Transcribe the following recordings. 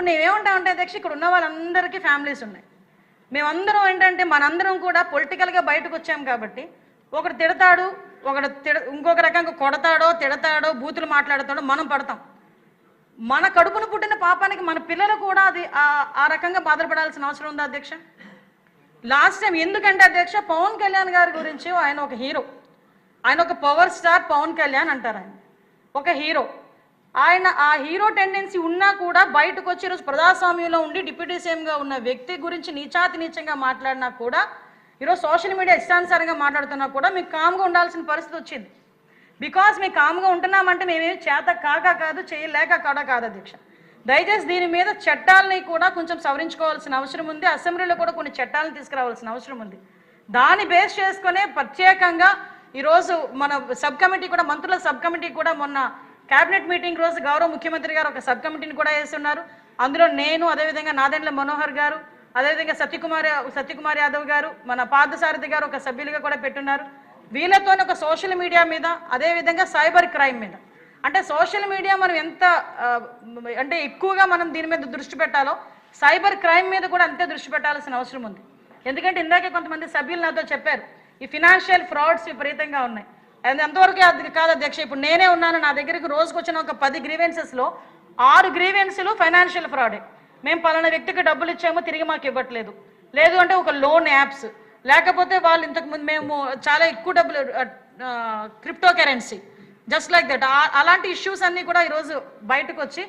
ఇప్పుడు నేనేమంటామంటే అధ్యక్ష ఇక్కడ ఉన్న వాళ్ళందరికీ ఫ్యామిలీస్ ఉన్నాయి. మేమందరం ఏంటంటే మనందరం కూడా పొలిటికల్గా బయటకు వచ్చాం కాబట్టి ఒకడు తిడతాడు ఒకడు తిడ ఇంకొక రకంగా కొడతాడో తిడతాడో బూతులు మాట్లాడతాడో మనం పడతాం. మన కడుపును పుట్టిన పాపానికి మన పిల్లలు కూడా అది ఆ- ఆ రకంగా బాధపడాల్సిన అవసరం ఉందా అధ్యక్ష? లాస్ట్ టైం ఎందుకంటే అధ్యక్ష పవన్ కళ్యాణ్ గారి గురించి ఆయన ఒక హీరో ఆయన ఒక పవర్ స్టార్ పవన్ కళ్యాణ్ అంటారు ఆయన. ఒక హీరో ఆయన ఆ హీరో టెండెన్సీ ఉన్నా కూడా బయటకు వచ్చి ఈరోజు ప్రజాస్వామ్యంలో ఉండి డిప్యూటీ సీఎంగా ఉన్న వ్యక్తి గురించి నీచాతి నీచంగా మాట్లాడినా కూడా ఈరోజు సోషల్ మీడియా ఇష్టానుసారంగా మాట్లాడుతున్నా కూడా మీకు కామ్గా ఉండాల్సిన పరిస్థితి వచ్చింది. బికాస్ మేము కామ్గా ఉంటున్నామంటే మేమేమి చేత కాక కాదు చేయలేక కాడ కాదు అధ్యక్ష. దయచేసి దీని మీద చట్టాలని కూడా కొంచెం సవరించుకోవాల్సిన అవసరం ఉంది. అసెంబ్లీలో కూడా కొన్ని చట్టాలను తీసుకురావాల్సిన అవసరం ఉంది. దాన్ని బేస్ చేసుకునే ప్రత్యేకంగా ఈరోజు మన సబ్ కమిటీ కూడా మంత్రుల సబ్ కమిటీ కూడా మొన్న కేబినెట్ మీటింగ్ రోజు గౌరవ ముఖ్యమంత్రి గారు ఒక సబ్ కమిటీని కూడా వేస్తున్నారు. అందులో నేను అదేవిధంగా నాదెండ్ల మనోహర్ గారు అదేవిధంగా సత్యకుమార్ సత్యకుమార్ యాదవ్ గారు మన పార్థసారథి గారు ఒక సభ్యులుగా కూడా పెట్టున్నారు. వీళ్ళతోనే ఒక సోషల్ మీడియా మీద అదేవిధంగా సైబర్ క్రైమ్ మీద. అంటే సోషల్ మీడియా మనం ఎంత అంటే ఎక్కువగా మనం దీని మీద దృష్టి పెట్టాలో సైబర్ క్రైమ్ మీద కూడా అంతే దృష్టి పెట్టాల్సిన అవసరం ఉంది. ఎందుకంటే ఇందాకే కొంతమంది సభ్యులు నాతో చెప్పారు ఈ ఫినాన్షియల్ ఫ్రాడ్స్ విపరీతంగా ఉన్నాయి. అది ఎంతవరకు అది కాదు అధ్యక్ష ఇప్పుడు నేనే ఉన్నాను నా దగ్గరికి రోజుకు వచ్చిన ఒక పది గ్రీవెన్సెస్లో ఆరు గ్రీవెన్స్లు ఫైనాన్షియల్ ఫ్రాడే మేము పలానా వ్యక్తికి డబ్బులు ఇచ్చామో తిరిగి మాకు ఇవ్వట్లేదు. లేదు అంటే ఒక లోన్ యాప్స్ లేకపోతే వాళ్ళు ఇంతకుముందు మేము చాలా ఎక్కువ డబ్బులు crypto currency just like that అలాంటి ఇష్యూస్ అన్నీ కూడా ఈరోజు బయటకు వచ్చి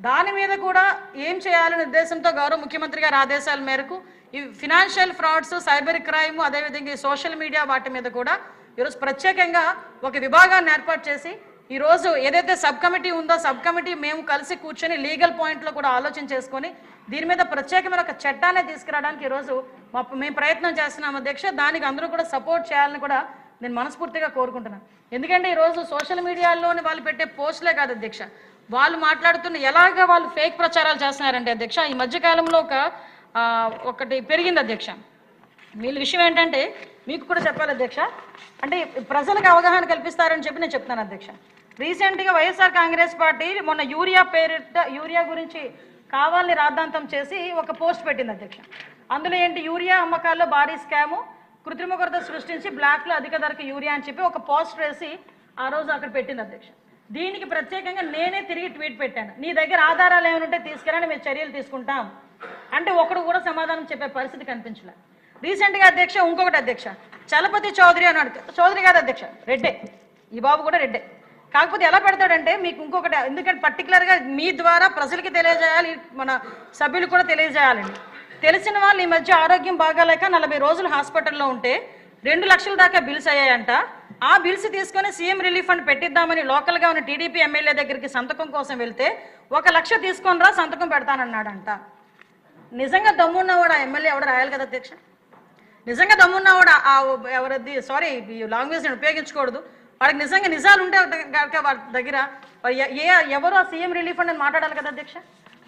దాని మీద కూడా ఏం చేయాలనే ఉద్దేశంతో గౌరవ ముఖ్యమంత్రి గారి ఆదేశాల మేరకు ఈ ఫినాన్షియల్ ఫ్రాడ్స్ సైబర్ క్రైమ్ అదేవిధంగా ఈ సోషల్ మీడియా వాటి మీద కూడా ఈరోజు ప్రత్యేకంగా ఒక విభాగాన్ని ఏర్పాటు చేసి ఈరోజు ఏదైతే సబ్ కమిటీ ఉందో సబ్ కమిటీ మేము కలిసి కూర్చొని లీగల్ పాయింట్లో కూడా ఆలోచన చేసుకొని దీని మీద ప్రత్యేకమైన ఒక చట్టాన్ని తీసుకురావడానికి ఈరోజు మా మేము ప్రయత్నం చేస్తున్నాం అధ్యక్ష. దానికి అందరూ కూడా సపోర్ట్ చేయాలని కూడా నేను మనస్ఫూర్తిగా కోరుకుంటున్నాను ఎందుకంటే ఈరోజు సోషల్ మీడియాలోని వాళ్ళు పెట్టే పోస్టులే కాదు అధ్యక్ష. వాళ్ళు మాట్లాడుతున్న ఎలాగ వాళ్ళు ఫేక్ ప్రచారాలు చేస్తున్నారంటే అధ్యక్ష ఈ మధ్యకాలంలో ఒక ఒకటి పెరిగింది అధ్యక్ష. వీళ్ళ విషయం ఏంటంటే మీకు కూడా చెప్పాలి అధ్యక్ష. అంటే ప్రజలకు అవగాహన కల్పిస్తారని చెప్పి నేను చెప్తాను అధ్యక్ష. రీసెంట్గా వైఎస్ఆర్ కాంగ్రెస్ పార్టీ మొన్న యూరియా పేరిట యూరియా గురించి కావాలని రాద్ధాంతం చేసి ఒక పోస్ట్ పెట్టింది అధ్యక్ష. అందులో ఏంటి? యూరియా అమ్మకాల్లో భారీ స్కాము. కృత్రిమ కొరత సృష్టించి బ్లాక్లో అధిక ధరకు యూరియా అని చెప్పి ఒక పోస్ట్ వేసి ఆ రోజు అక్కడ పెట్టింది అధ్యక్ష. దీనికి ప్రత్యేకంగా నేనే తిరిగి ట్వీట్ పెట్టాను. నీ దగ్గర ఆధారాలు ఏమైనా ఉంటే తీసుకురాని మేము చర్యలు తీసుకుంటాం. అంటే ఒకడు కూడా సమాధానం చెప్పే పరిస్థితి కనిపించలేదు రీసెంట్గా అధ్యక్ష ఇంకొకటి అధ్యక్ష. చలపతి చౌదరి అన్నాడు చౌదరి కాదు అధ్యక్ష రెడ్డే. ఈ బాబు కూడా రెడ్డే. కాకపోతే ఎలా పెడతాడంటే మీకు ఇంకొకటి ఎందుకంటే పర్టికులర్గా మీ ద్వారా ప్రజలకి తెలియజేయాలి మన సభ్యులు కూడా తెలియజేయాలండి. తెలిసిన వాళ్ళు ఈ మధ్య ఆరోగ్యం బాగాలేక నలభై రోజులు హాస్పిటల్లో ఉంటే రెండు లక్షల దాకా బిల్స్ అయ్యాయంట. ఆ బిల్స్ తీసుకొని సీఎం రిలీఫ్ ఫండ్ పెట్టిద్దామని లోకల్గా ఉన్న టీడీపీ ఎమ్మెల్యే దగ్గరికి సంతకం కోసం వెళ్తే ఒక లక్ష తీసుకొని రా సంతకం పెడతానన్నాడంట. నిజంగా దమ్మున్నవాడు ఆ ఎమ్మెల్యే ఎవడు రాయాలి కదా అధ్యక్ష? నిజంగా దమ్మున్నవాడు? ఆ- ఆ ఎవరది? సారీ ఈ లాంగ్వేజ్ నేను ఉపయోగించకూడదు. వాళ్ళకి నిజంగా నిజాలు ఉంటే కనుక వాళ్ళ దగ్గర ఏ ఎవరు ఆ సీఎం రిలీఫ్ అని మాట్లాడాలి కదా అధ్యక్ష?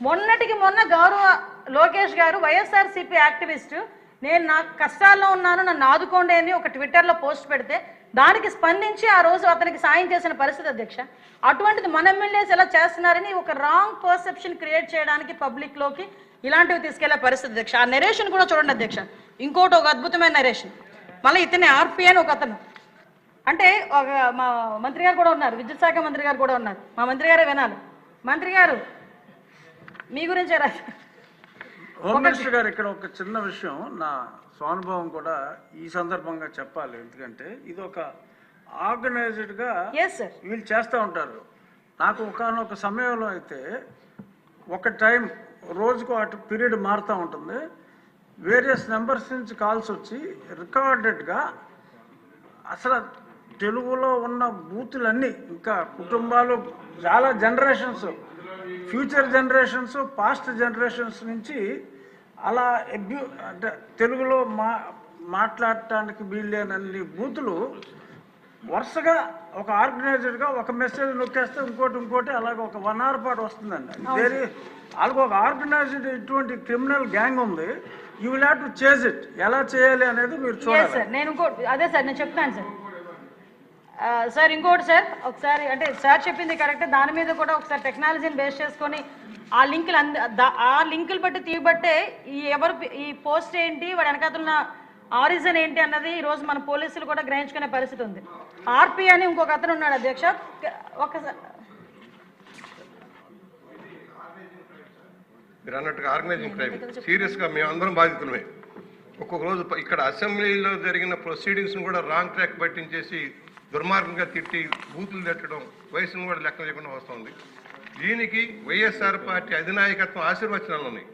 మొన్నటికి మొన్న గౌరవ లోకేష్ గారు వైఎస్ఆర్సీపీ యాక్టివిస్ట్ నేను నా కష్టాల్లో ఉన్నాను నన్ను ఆదుకోండి అని ఒక ట్విట్టర్లో పోస్ట్ పెడితే దానికి స్పందించి ఆ రోజు అతనికి సాయం చేసిన పరిస్థితి అధ్యక్ష. అటువంటిది మన ఎమ్మెల్యేస్ ఎలా చేస్తున్నారని ఒక రాంగ్ పర్సెప్షన్ క్రియేట్ చేయడానికి పబ్లిక్లోకి ఇలాంటివి తీసుకెళ్ళే పరిస్థితి అధ్యక్ష. ఆ నెరేషన్ కూడా చూడండి అధ్యక్ష. ఇంకోటి ఒక అద్భుతమైన నెరేషన్ మళ్ళీ ఇతనే ఆర్పి అని ఒక అతను. అంటే ఒక మా మంత్రి గారు కూడా ఉన్నారు విద్యుత్ శాఖ మంత్రి గారు కూడా ఉన్నారు. మా మంత్రి గారే వినాలి. మంత్రి గారు మీ గురించే రా హోమ్ మినిస్టర్ గారు ఇక్కడ ఒక చిన్న విషయం నా స్వానుభవం కూడా ఈ సందర్భంగా చెప్పాలి. ఎందుకంటే ఇది ఒక ఆర్గనైజ్డ్గా వీళ్ళు చేస్తూ ఉంటారు. నాకు ఒకనొక సమయంలో అయితే ఒక టైం రోజుకు అటు పీరియడ్ మారుతూ ఉంటుంది. వేరియస్ నెంబర్స్ నుంచి కాల్స్ వచ్చి రికార్డెడ్గా అసలు తెలుగులో ఉన్న బూతులన్నీ ఇంకా కుటుంబాలు చాలా generations future generations past generations నుంచి అలా అబ్యూ అంటే తెలుగులో మా మాట్లాడటానికి వీళ్ళేనన్ని బూతులు వరుసగా ఒక ఆర్గనైజ్డ్గా ఒక మెసేజ్ నొక్కేస్తే ఇంకోటి ఇంకోటి అలాగ ఒక వన్ అవర్ పాటు వస్తుందండి. వేరే వాళ్ళకి ఒక ఆర్గనైజ్డ్ ఇటువంటి క్రిమినల్ గ్యాంగ్ ఉంది. You will have to chase it ఎలా చేయాలి అనేది మీరు చూడాలి. సార్ నేను ఇంకో అదే సార్ నేను చెప్తాను సార్ సార్ ఇంకోటి సార్ ఒకసారి అంటే సార్ చెప్పింది కరెక్ట్ దాని మీద కూడా ఒకసారి టెక్నాలజీని బేస్ చేసుకొని ఆ లింకులు అంద ఆ లింకులు బట్టి తీయబట్టే ఈ ఎవరు ఈ పోస్ట్ ఏంటి వాడి వెనకాతున్న ఆరిజన్ ఏంటి అన్నది ఈరోజు రోజు మన పోలీసులు కూడా గ్రహించుకునే పరిస్థితి ఉంది. ఆర్పి అని ఇంకొక అతను ఉన్నాడు అధ్యక్ష. ఒకసారి మీరు అన్నట్టుగా ఆర్గనైజింగ్ క్రైమ్ సీరియస్గా మేమందరం బాధితులమే. ఒక్కొక్క రోజు ఇక్కడ అసెంబ్లీలో జరిగిన ప్రొసీడింగ్స్ను కూడా రాంగ్ ట్రాక్ పట్టించేసి దుర్మార్గంగా తిట్టి బూతులు తట్టడం వయసును కూడా లెక్క లేకుండా వస్తుంది. దీనికి వైఎస్ఆర్ పార్టీ అధినాయకత్వం ఆశీర్వచనాలు ఉన్నాయి.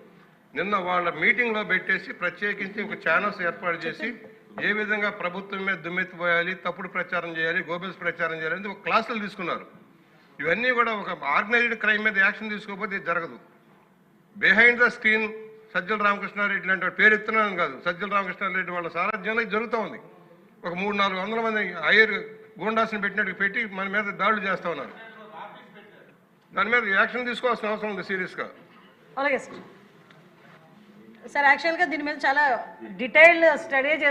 నిన్న వాళ్ళ మీటింగ్లో పెట్టేసి ప్రత్యేకించి ఒక ఛానల్స్ ఏర్పాటు చేసి ఏ విధంగా ప్రభుత్వం మీద దుమ్మెత్తిపోయాలి తప్పుడు ప్రచారం చేయాలి గోబెల్స్ ప్రచారం చేయాలి అని ఒక క్లాసులు తీసుకున్నారు. ఇవన్నీ కూడా ఒక ఆర్గనైజ్డ్ క్రైమ్ మీద యాక్షన్ తీసుకోకపోతే ఇది జరగదు. Behind the screen Sajjala Ramakrishna Reddy లాంటి వాడు పేరు ఎత్తున్నాను కాదు సజ్జల రామకృష్ణారెడ్డి వాళ్ళ సారథ్యంలో ఇది జరుగుతూ ఉంది. ఒక మూడు నాలుగు వందల మంది ఐర్ గూండాస్ని పెట్టినట్టు పెట్టి మన మీద దాడులు చేస్తూ ఉన్నారు. దాని మీద యాక్షన్ తీసుకోవాల్సిన అవసరం ఉంది సీరియస్గా. అలాగే సార్. సార్ యాక్చువల్గా దీని మీద చాలా డీటెయిల్డ్ స్టడీ చేసి